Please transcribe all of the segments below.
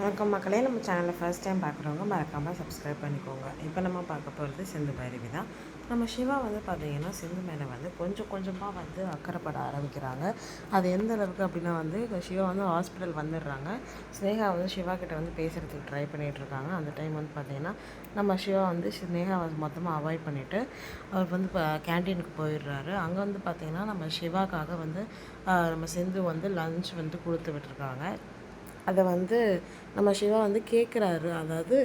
வணக்கம் மக்களே நம்ம சேனலில் ஃபர்ஸ்ட் டைம் பார்க்குறவங்க மறக்காமல் சப்ஸ்கிரைப் பண்ணிக்கோங்க. இப்போ நம்ம பார்க்க போகிறது சிந்து பைரவி தான். நம்ம சிவா வந்து பார்த்திங்கன்னா சிந்து மேலே வந்து கொஞ்சம் கொஞ்சமாக வந்து அக்கறைப்பட ஆரம்பிக்கிறாங்க. அது எந்த அளவுக்கு அப்படின்னா வந்து சிவா வந்து ஹாஸ்பிட்டல் வந்துடுறாங்க. ஸ்னேகா வந்து சிவா கிட்ட வந்து பேசுகிறதுக்கு ட்ரை பண்ணிகிட்டு இருக்காங்க. அந்த டைம் வந்து பார்த்திங்கன்னா நம்ம சிவா வந்து ஸ்னேகா வந்து மொத்தமாக அவாய்ட் பண்ணிவிட்டு அவர் வந்து இப்போ கேன்டீனுக்கு போயிடுறாரு. அங்கே வந்து பார்த்திங்கன்னா நம்ம சிவாக்காக வந்து நம்ம சிந்து வந்து லஞ்ச் வந்து கொடுத்து விட்டுருக்காங்க. அதை வந்து நம்ம சிவா வந்து கேட்குறாரு. அதாவது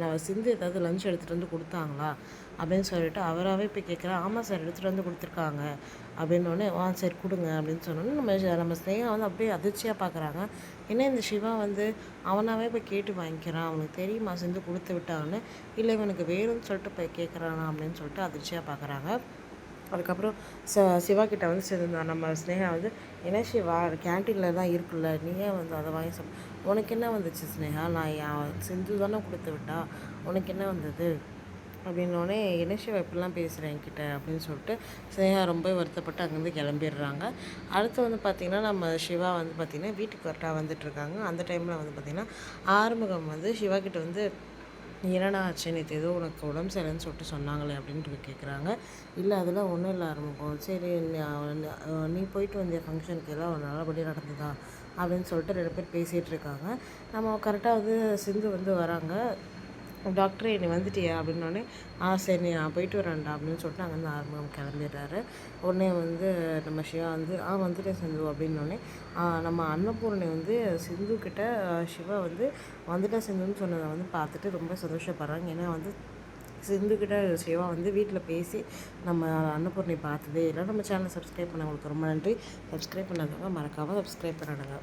நான் சிந்து ஏதாவது லஞ்ச் எடுத்துகிட்டு வந்து கொடுத்தாங்களா? அப்படின்னு சொல்லிட்டு அவராகவே போய் கேட்குறா. ஆமாம் சார் எடுத்துகிட்டு வந்து கொடுத்துருக்காங்க. அப்படின்னோடனே ஆ சரி கொடுங்க. அப்படின்னு சொன்னோன்னே நம்ம நம்ம ஸ்னேகா வந்து அப்படியே அதிர்ச்சியாக பார்க்குறாங்க. ஏன்னா இந்த சிவா வந்து அவனாகவே போய் கேட்டு வாங்கிக்கிறான் அவனுக்கு தெரியுமா சிந்து கொடுத்து விட்டாங்கன்னு இல்லை இவனுக்கு வேணும்னு சொல்லிட்டு போய் கேட்குறானா? அப்படின்னு சொல்லிட்டு அதிர்ச்சியாக பார்க்குறாங்க. அதுக்கப்புறம் ச சிவா கிட்ட வந்து சரி, நம்ம ஸ்னேகா வந்து என்ன சிவா கேன்டீனில் தான் இருக்குல்ல நீயே வந்து அதை வாங்கி சாப் உனக்கு என்ன வந்துச்சு ஸ்னேகா நான் செஞ்சு தானே கொடுத்து விட்டா உனக்கு என்ன வந்தது? அப்படின்னோடனே என்ன சிவா இப்படிலாம் பேசுகிறேன் என்கிட்ட? அப்படின்னு சொல்லிட்டு ஸ்னேகா ரொம்ப வருத்தப்பட்டு அங்கேருந்து கிளம்பிடுறாங்க. அடுத்து வந்து பார்த்திங்கன்னா நம்ம சிவா வந்து பார்த்திங்கன்னா வீட்டுக்கு கரெக்டாக வந்துட்டுருக்காங்க அந்த டைமில் வந்து பார்த்திங்கன்னா ஆறுமுகம் வந்து சிவா கிட்ட வந்து என்னடா ஆச்சு நேற்று ஏதோ உனக்கு உடம்பு சரியில்லைன்னு சொல்லிட்டு சொன்னாங்களே அப்படின்ட்டு கேட்குறாங்க இல்லை அதெல்லாம் ஒன்றும் இல்லை ஆரம்பிக்கும் சரி நீ- நீ போயிட்டு வந்த ஃபங்க்ஷனுக்கு எல்லாம் நல்லபடியாக நடந்ததா? அப்படின்னு சொல்லிட்டு ரெண்டு பேர் பேசிகிட்டு இருக்காங்க. நம்ம கரெக்டாக வந்து சிந்து வந்து வராங்க. டாக்டர் என்னை வந்துட்டியா? அப்படின்னோடனே ஆ சரி நீ நான் போயிட்டு வரேன்டா அப்படின்னு சொல்லிட்டு அங்கேருந்து ஆரம்பம் கிளம்பிடுறாரு. உடனே வந்து நம்ம சிவா வந்து ஆ வந்துட்டேன் சிந்து அப்படின்னோடனே நம்ம அன்னபூர்ணி வந்து சிந்து கிட்ட சிவா வந்து வந்துட்டேன் சிந்துன்னு சொன்னதை வந்து பார்த்துட்டு ரொம்ப சந்தோஷப்படுறாங்க. ஏன்னா வந்து சிந்து கிட்ட சிவா வந்து வீட்டில் பேசி நம்ம அன்னபூர்ணி பார்த்ததே இல்லை. நம்ம சேனலை சப்ஸ்கிரைப் பண்ணவங்களுக்கு ரொம்ப நன்றி. சப்ஸ்கிரைப் பண்ணாதவங்க மறக்காமல் சப்ஸ்கிரைப் பண்ணணுங்க.